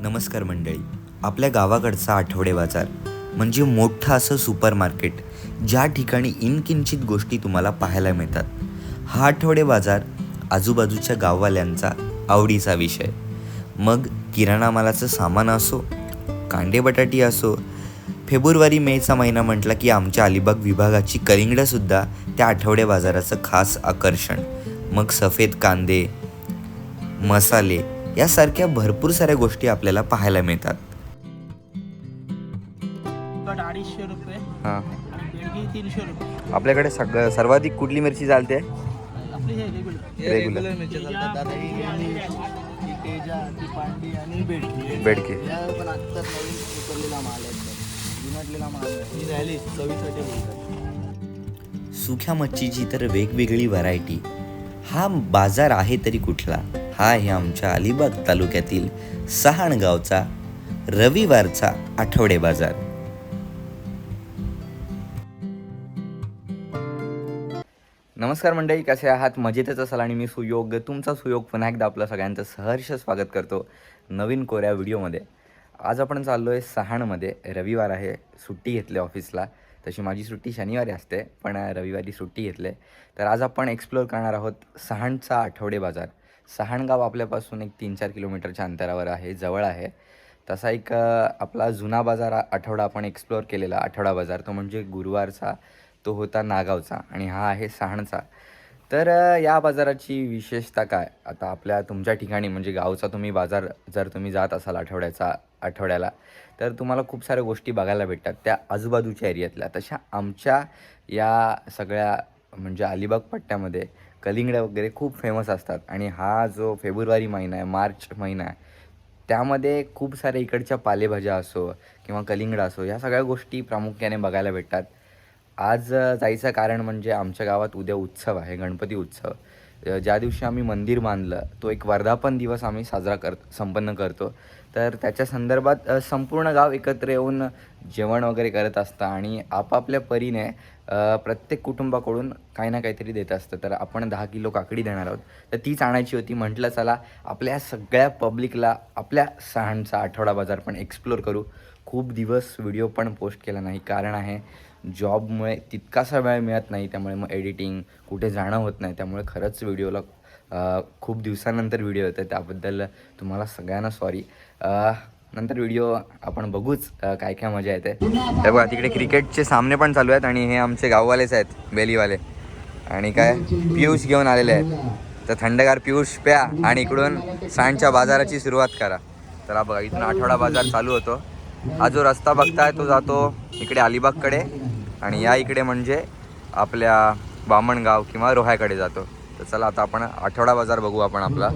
नमस्कार मंडळी. आपल्या गावाकडचा आठवडे बाजार म्हणजे मोठं असं सुपर मार्केट ज्या ठिकाणी इनकिंचित गोष्टी तुम्हाला पाहायला मिळतात. हा आठवडे बाजार आजूबाजूच्या गाववाल्यांचा आवडीचा विषय. मग किराणा मालाचं सामान असो कांदे बटाटी असो फेब्रुवारी मेचा महिना म्हटला की आमच्या अलिबाग विभागाची कलिंगडंसुद्धा त्या आठवडे बाजाराचं खास आकर्षण. मग सफेद कांदे मसाले यासारख्या भरपूर साऱ्या गोष्टी आपल्याला पाहायला मिळतात. तिखट अडीचशे रुपये हां. आणि बेडगी तीनशे रुपये. आपल्याकडे सग सर्वाधिक कुठली मिरची चालते? आपली हे रेग्युलर रेग्युलर मिरच्या चालतात. दादा ही इंग्लिश ही तेजा ती पांडी आणि बेडकी बेडके या पण आत्ताच नवीन उतरलेला माल आहे. एकदम. जुनाटलेला माल आहे. ही झाली चवीसाठी बोलतात. सुक्या मच्छीची तर वेगवेगळी व्हरायटी हा बाजार आहे तरी कुठला? हा आहे आमच्या अलिबाग तालुक्यातील सहाणगावचा रविवारचा आठवडे बाजार. नमस्कार मंडळी कसे आहात? मजेतच असाल आणि मी सुयोग. तुमचा सुयोग पुन्हा एकदा आपलं सगळ्यांचं सहर्ष स्वागत करतो नवीन कोऱ्या व्हिडिओमध्ये. आज आपण चाललो आहे सहाणमध्ये. रविवार आहे सुट्टी घेतली ऑफिसला. तशी माझी सुट्टी शनिवारी असते पण रविवारी सुट्टी घेतली. तर आज आपण एक्सप्लोअर करणार आहोत सहाणचा आठवडे बाजार. सहाणगाव आपल्यापासून एक तीन चार किलोमीटरच्या अंतरावर आहे जवळ आहे. तसा एक आपला जुना बाजार आठवडा आपण एक्सप्लोअर केलेला आठवडा बाजार तो म्हणजे गुरुवारचा तो होता नागावचा आणि हा आहे सहाणचा. तर या बाजाराची विशेषता काय? आता आपल्या तुमच्या ठिकाणी म्हणजे गावचा तुम्ही बाजार जर तुम्ही जात असाल आठवड्याचा आठवड्याला तर तुम्हाला खूप साऱ्या गोष्टी बघायला भेटतात. त्या आजूबाजूच्या एरियातल्या तशा आमच्या या सगळ्या म्हणजे अलिबाग पट्ट्यामध्ये कलिंगड्या वगैरे खूप फेमस असतात. आणि हा जो फेब्रुवारी महिना आहे मार्च महिना आहे त्यामध्ये खूप साऱ्या इकडच्या पालेभाज्या असो किंवा कलिंगडा असो ह्या सगळ्या गोष्टी प्रामुख्याने बघायला भेटतात. आज जायचं कारण म्हणजे आमच्या गावात उद्या उत्सव आहे गणपती उत्सव. ज्या दिवशी आम्ही मंदिर बांधलं तो एक वर्धापन दिवस आम्ही साजरा कर संपन्न करतो. तर त्याच्या संदर्भात संपूर्ण गाव एकत्र येऊन जेवण वगैरे करत असतं आणि आपापल्या परीने प्रत्येक कुटुंबाकडून काही ना काहीतरी देत असतं. तर आपण दहा किलो काकडी देणार आहोत. तर तीच आणायची होती. म्हटलं चला आपल्या सगळ्या पब्लिकला आपल्या सहांचा आठवडा बाजार पण एक्सप्लोर करू. खूप दिवस व्हिडिओ पण पोस्ट केला नाही. कारण आहे जॉबमुळे तितकासा वेळ मिळत नाही. त्यामुळे मग एडिटिंग कुठे जाणं होत नाही. त्यामुळे खरंच व्हिडिओला खूप दिवसानंतर व्हिडिओ येतो त्याबद्दल तुम्हाला सगळ्यांना सॉरी नंतर व्हिडिओ आपण बघूच काय काय मजा येते. हे बघा तिकडे क्रिकेटचे सामने पण चालू आहेत आणि हे आमचे गाववालेच आहेत बेलीवाले. आणि काय पियुष घेऊन आलेले आहेत. तर थंडगार पियुष प्या आणि इकडून सांडच्या बाजाराची सुरुवात करा. तर बघा इथून आठवडा बाजार चालू होतो. हा जो रस्ता बघताय तो जातो इकडे अलिबागकडे. आणि या इकडे म्हणजे आपल्या बामणगाव किंवा रोह्याकडे जातो. तर चला आता आपण आठवडा बाजार बघू आपण आपला.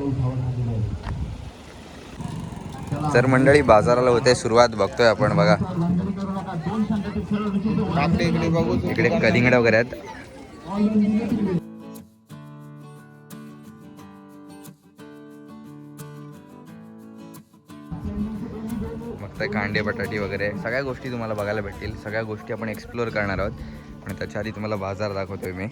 तर मंडळी बाजाराला होते सुरुवात बघतोय आपण बघा. इकडे बघू इकडे कलिंगड वगैरे आहेत. मग ते कांडे बटाटी वगैरे. सगळ्या गोष्टी तुम्हाला बघायला भेटतील. सगळ्या गोष्टी आपण एक्सप्लोअर करणार आहोत. आणि त्याच्या आधी तुम्हाला बाजार दाखवतोय मी.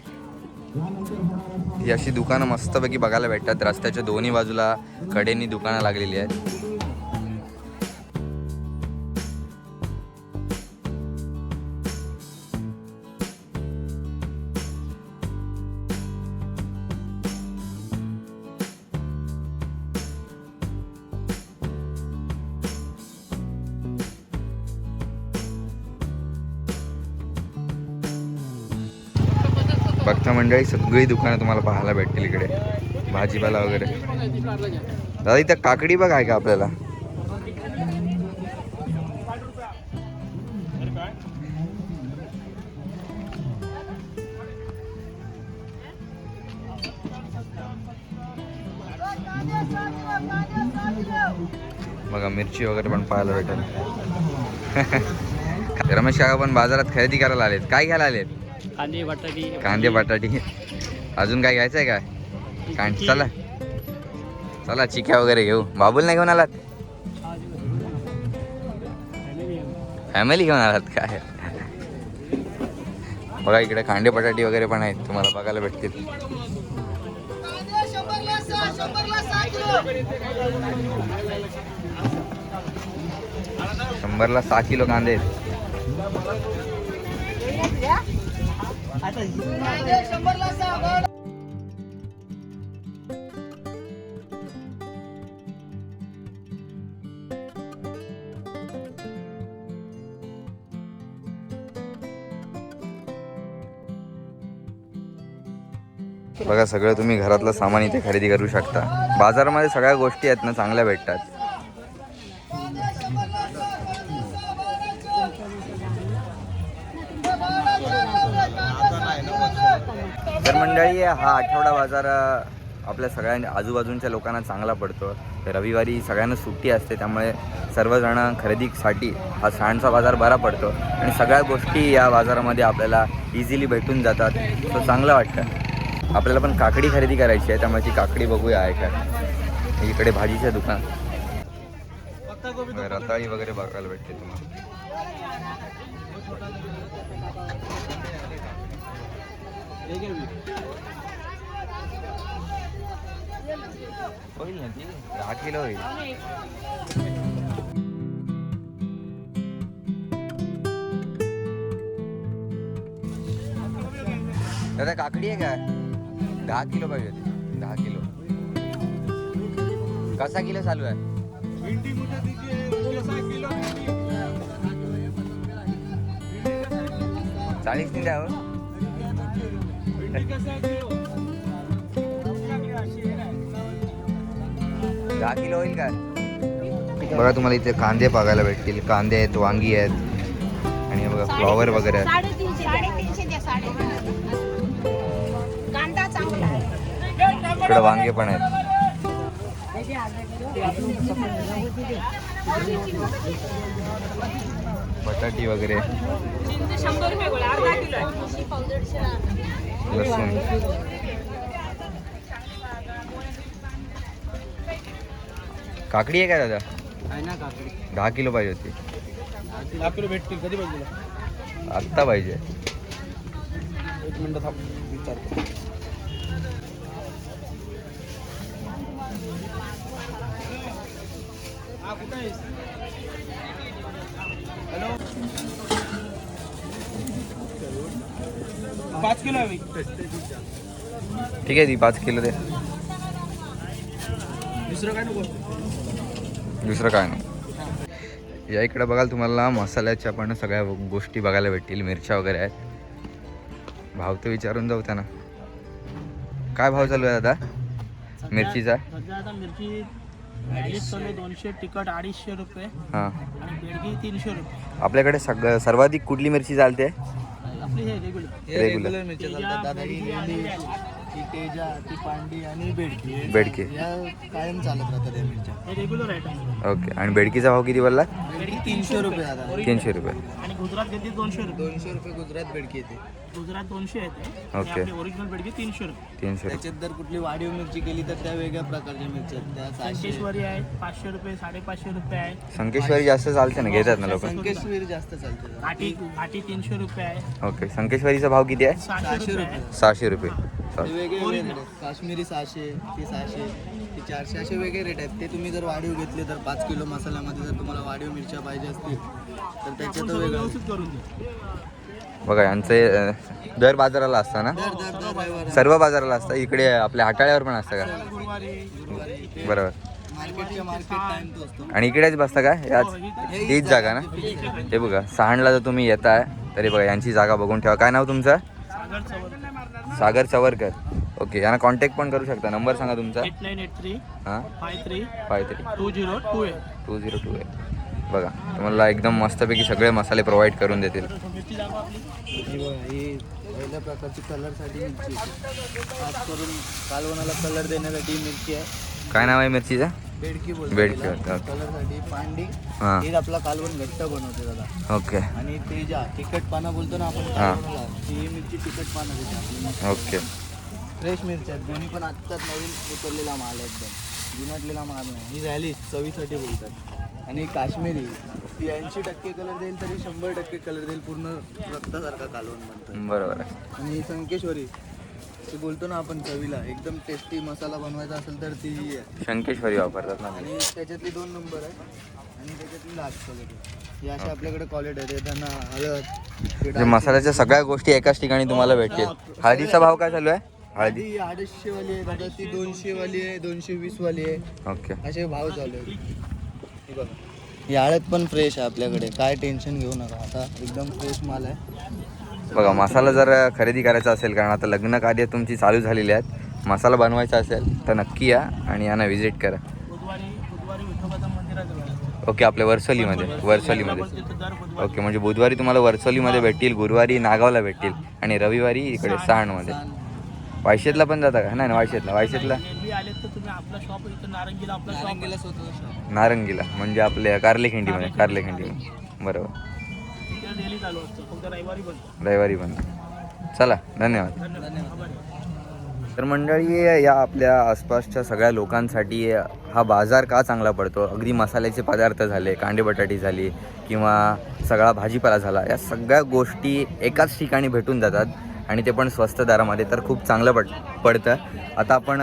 ही अशी दुकानं मस्तपैकी बघायला भेटतात. रस्त्याच्या दोन्ही बाजूला कडेनी दुकानं लागलेली आहेत. बघता मंडळी सगळी दुकानं तुम्हाला पाहायला भेटतील इकडे. भाजीपाला वगैरे. दादा इथं काकडी बघ आहे का आपल्याला? बघा मिरची वगैरे पण पाहायला भेटेल. रमेश काका पण बाजारात खरेदी करायला आलेत. काय घ्यायला आलेत? कांदे बटाटी. कांदे बटाटी. अजून काय घ्यायचं आहे काय कांड चला. चला चिक्या वगैरे घेऊ. बाबूल नाही घेऊन आलात? फॅमिली घेऊन आलात काय बघा इकडे कांदे बटाटी वगैरे पण आहेत. तुम्हाला बघायला भेटतील. शंभरला सहा शंभरला सहा किलो शंभरला सहा किलो कांदे आहेत. बघा सगळं तुम्ही घरातलं सामान इथे खरेदी करू शकता. बाजारामध्ये सगळ्या गोष्टी आहेत ना चांगल्या भेटतात. तर मंडळी हा आठवडा बाजार आपल्या सगळ्या आजूबाजूच्या लोकांना चांगला पडतो. रविवारी सगळ्यांना सुट्टी असते त्यामुळे सर्वजण खरेदीसाठी हा सणांचा बाजार बरा पडतो. आणि सगळ्या गोष्टी या बाजारामध्ये आपल्याला इझिली भेटून जातात. तो चांगलं वाटतं. आपल्याला पण काकडी खरेदी करायची आहे त्यामुळे ती काकडी बघूया आहे का इकडे भाजीचं दुकान. रताळी वगैरे बघायला भेटते तुम्हाला. होईल ना ती दहा किलो होईल दादा काकडी आहे काय? दहा किलो पाहिजे होती. दहा किलो. कसा किलो चालू आहे? चाळीस तीन आहे हो. दहा किलो होईल का? बघा तुम्हाला इथे कांदे बघायला भेटतील. कांदे आहेत वांगी आहेत. आणि हे बघा फ्लॉवर वगैरे आहेत. वांगे पण आहेत. बटाटी वगैरे. लसूण. काकडी आहे का दादा? दहा किलो पाहिजे होती. दहा किलो भेटतील कधी पाहिजे तुला? आत्ता पाहिजे. एक मिनिट थांब विचारतो हा कुठं आहेस हॅलो पाच किलो हवी ठीक आहे ती पाच किलो दे दुसरं काय नको दुसरं काय नाही या इकडे बघाल तुम्हाला मसाल्याच्या पण सगळ्या गोष्टी बघायला भेटतील मिरच्या वगैरे आहेत. भाव तर विचारून जाऊ त्यांना. काय भाव चालू आहे दादा? मिरचीचा? मिरची दोनशे अडीचशे हां. तीनशे रुपये. आपल्याकडे सग सर्वाधिक कुठली मिरची चालते? आपली हे रेग्युलर मिरच्या चालतात. दादा ही लेंडी ही तेजा ती पांडी आणि बेडकी. बेडकी. या कायम चालत राहतात या मिरच्या. हे रेग्युलर आयटम ओके. आणि बेडकीचा भाव किती बोलला बेडकी तीनशे रुपये दादा तीनशे रुपये. आणि गुजरात घेतली दोनशे रुपये. दोनशे रुपये गुजरात बेडकी येते. गुजरात दोनशे येते. ओके. आपली ओरिजिनल बेडगी तीनशे रुपये. तीनशे रुपये. त्याच्यात जर कुठली वाढीव मिरची केली तर त्या वेगळ्या प्रकारच्या मिरच्या आहेत. त्या सहाशे संकेश्वरी आहे पाचशे रुपये साडेपाचशे रुपये आहे. संकेश्वरी जास्त चालते ना घेतात ना लोक? संकेश्वरी जास्त चालते. दादा. घाटी घाटी तीनशे रुपये आहे. ओके. संकेश्वरीचा भाव किती आहे? सहाशे सहाशे रुपये रुपये. ते. वेगळे वेगळे आहेत. काश्मीरी सहाशे ती सहाशे. ती चारशे असे वेगळे रेट आहेत. ते तुम्ही जर वाढीव घेतले तर पाच किलो मसाल्यामध्ये जर तुम्हाला वाढीव मिरच्या पाहिजे असतील तर त्याच्यात व्यवस्थित करून बघा यांचे दर बाजाराला असतं ना? सर्व बाजाराला असतं. इकडे आपल्या हाटाळ्यावर पण असतं का? बरोबर. आणि इकडेच बसता का? याच हीच जागा ना? हे बघा सहाणला जर तुम्ही येताय तरी बघा यांची जागा बघून ठेवा. काय नाव तुमचं? सागर चवरकर. ओके यांना कॉन्टॅक्ट पण करू शकता. नंबर सांगा तुमचा. एट नाईन एट थ्री हां? Five three five three. Two zero two eight. Two zero two eight. बघा तुम्हाला एकदम मस्तपैकी सगळे मसाले प्रोव्हाइड करून देतील. ही ही पहिल्या प्रकारची कलरसाठी मिरची आहे. खास करून कालवणाला कलर देण्यासाठी ही मिरची आहे. काय नाव आहे मिरचीचं? बेडकी बोलतो बेडकी तिला. बोलतो, ओके. कलरसाठी पांडी. हां. ही आपला कालवण घट्ट बनवते दादा. ओके. आणि तेजा तिखट पाना बोलतो ना आपण हां. कालवणाला ती मिरची तिखट पाना देते. आपली ओके. फ्रेश मिरच्या आहेत. दोन्ही पण आत्ताच नवीन उतरलेला माल आहे एकदम. जुनाटलेला माल आहे ही झाली चवीसाठी बोलतात. आणि काश्मीरी ती ऐंशी टक्के कलर देईल तरी शंभर टक्के कलर देईल पूर्ण रक्तासारखा कालवण बनतं बरोबर आहे. आणि ही संकेश्वरी ते बोलतो ना आपण चवीला एकदम टेस्टी मसाला बनवायचा असेल तर ती आहे. शंकेश्वरी वापरतात ना आणि त्याच्यातली दोन नंबर आहे आणि त्याच्यातली लास्ट क्वालिटी हे असे आपल्याकडे क्वालिटी आहे. ते धना हळद म्हणजे मसाल्याच्या सगळ्या गोष्टी एकाच ठिकाणी तुम्हाला भेटतील. हळदीचा भाव काय चालू आहे? हळदी हळदी अडीचशे वाली आहे दादा ती दोनशे वाली आहे दोनशे वीस वाली आहे. ओके. असे भाव चालू आहेत. हे बघा. ही हळद पण फ्रेश आहे आपल्याकडे. काय टेन्शन घेऊ नका. आता एकदम फ्रेश माल आहे. बघा मसाला जर खरेदी करायचा असेल कारण आता लग्न कार्य तुमची चालू झालेली आहेत मसाला बनवायचा असेल तर नक्की या आणि यांना व्हिजिट करा. ओके आपल्या वर्सोलीमध्ये वर्सोलीमध्ये. ओके म्हणजे बुधवारी तुम्हाला वर्सोलीमध्ये भेटतील गुरुवारी नागावला भेटतील आणि रविवारी इकडे सहाणमध्ये वायशेतला पण जाता का? नाही ना वायशेतला वायशेतला. एरवी आले तर तुम्ही आपला शॉप इथं नारंगीला आपला शॉप नारंगीला स्वतः shop. नारंगीला म्हणजे आपल्या कारलेखिंडीमध्ये कारलेखिंडीमध्ये. बरोबर. तिथे डेली चालू असतं फक्त रविवारी बंद. रविवारी पण चला धन्यवाद. तर मंडळी या आपल्या आसपासच्या सगळ्या लोकांसाठी हा बाजार का चांगला पडतो? अगदी मसाल्याचे पदार्थ झाले कांदे बटाटी झाली किंवा सगळा भाजीपाला झाला या सगळ्या गोष्टी एकाच ठिकाणी भेटून जातात. आणि ते पण स्वस्त दरामध्ये तर खूप चांगलं पड पडतं. आता आपण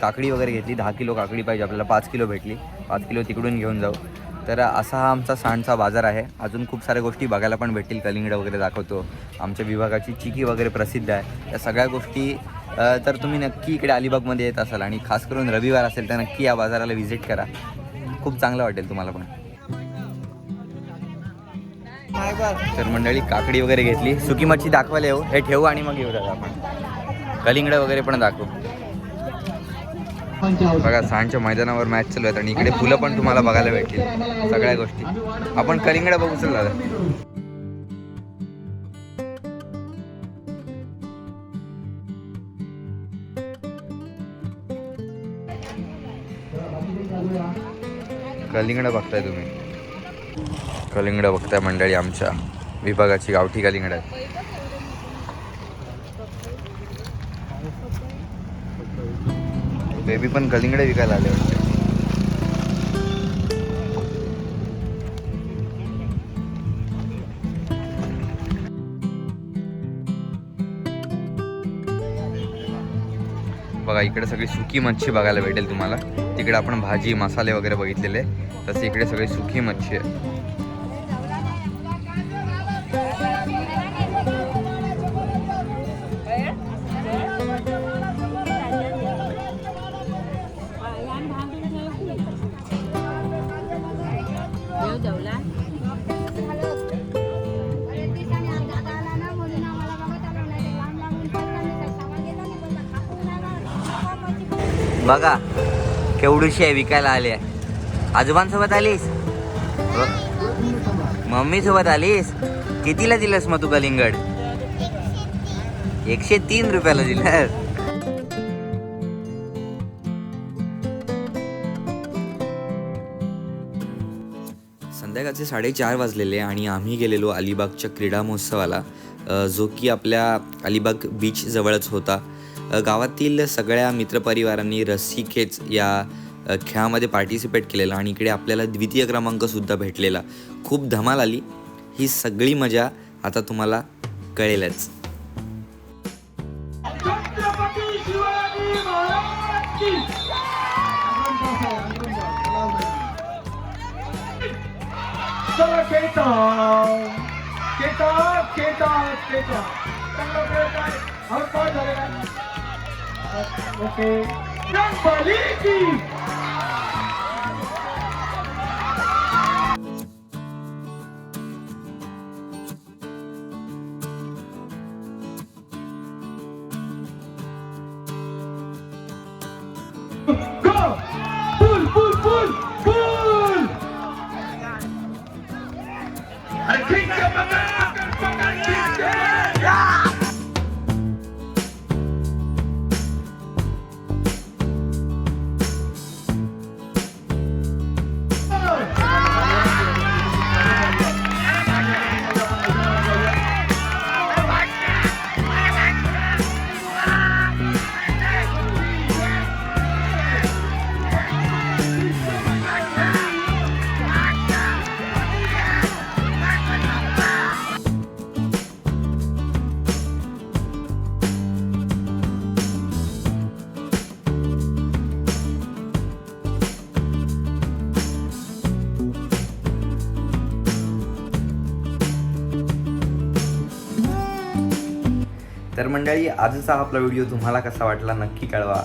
काकडी वगैरे घेतली दहा किलो काकडी पाहिजे आपल्याला पाच किलो भेटली. पाच किलो तिकडून घेऊन जाऊ. तर असा हा आमचा सांडचा बाजार आहे. अजून खूप साऱ्या गोष्टी बघायला पण भेटतील कलिंगड वगैरे दाखवतो. आमच्या विभागाची चिकी वगैरे प्रसिद्ध आहे. या सगळ्या गोष्टी तर तुम्ही नक्की इकडे अलिबागमध्ये येत असाल आणि खास करून रविवार असेल तर नक्की या बाजाराला व्हिजिट करा. खूप चांगलं वाटेल तुम्हाला पण. तर मंडळी काकडी वगैरे घेतली. सुकी मच्छी दाखवायला येऊ. हे ठेवू आणि मग येऊ दादा आपण. कलिंगड वगैरे पण दाखवू. बघा सांडच्या मैदानावर मॅच चालू आहेत आणि इकडे फुलं पण तुम्हाला बघायला भेटतील. सगळ्या गोष्टी. आपण कलिंगड बघू चल दादा. कलिंगड बघताय तुम्ही. कलिंगड बघताय मंडळी आमच्या विभागाची गावठी कलिंगड. आहे बेबी पण कलिंगडे विकायला आले वाटते. बघा इकडे सगळी सुकी मच्छी बघायला भेटेल तुम्हाला. तिकडे आपण भाजी मसाले वगैरे बघितलेले. तसे इकडे सगळी सुकी मच्छी आहे. बघा केवढीशी आहे विकायला आली आहे. आजोबांसोबत आलीस? मम्मी सोबत आलीस? कितीला दिलंस मग तू कलिंगड एकशे तीन रुपयाला दिलं संध्याकाळचे साडेचार वाजलेले आणि आम्ही गेलेलो अलिबागच्या क्रीडा महोत्सवाला जो की आपल्या अलिबाग बीच जवळच होता. गावातील सगळ्या मित्रपरिवारांनी रस्सी खेच या खेळामध्ये पार्टिसिपेट केलेला आणि इकडे आपल्याला द्वितीय क्रमांकसुद्धा भेटलेला. खूप धमाल आली. ही सगळी मजा आता तुम्हाला कळेलच. Okay. Yang balik तर मंडळी आजचा आपला व्हिडिओ तुम्हाला कसा वाटला नक्की कळवा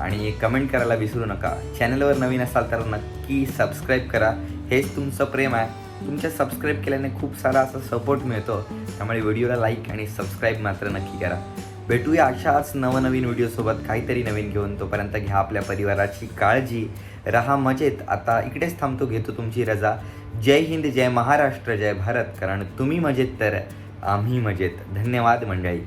आणि कमेंट करायला विसरू नका. चॅनलवर नवीन असाल तर नक्की सबस्क्राईब करा. हेच तुमचं प्रेम आहे. तुमच्या सबस्क्राईब केल्याने खूप सारा असा सपोर्ट मिळतो. त्यामुळे व्हिडिओला लाईक आणि सबस्क्राईब मात्र नक्की करा. भेटूया अशाच नवनवीन व्हिडिओसोबत काहीतरी नवीन घेऊन. तोपर्यंत घ्या आपल्या परिवाराची काळजी. रहा मजेत. आता इकडेच थांबतो घेतो तुमची रजा. जय हिंद जय महाराष्ट्र जय भारत. कारण तुम्ही मजेत तर आम्ही मजेत. धन्यवाद मंडळी.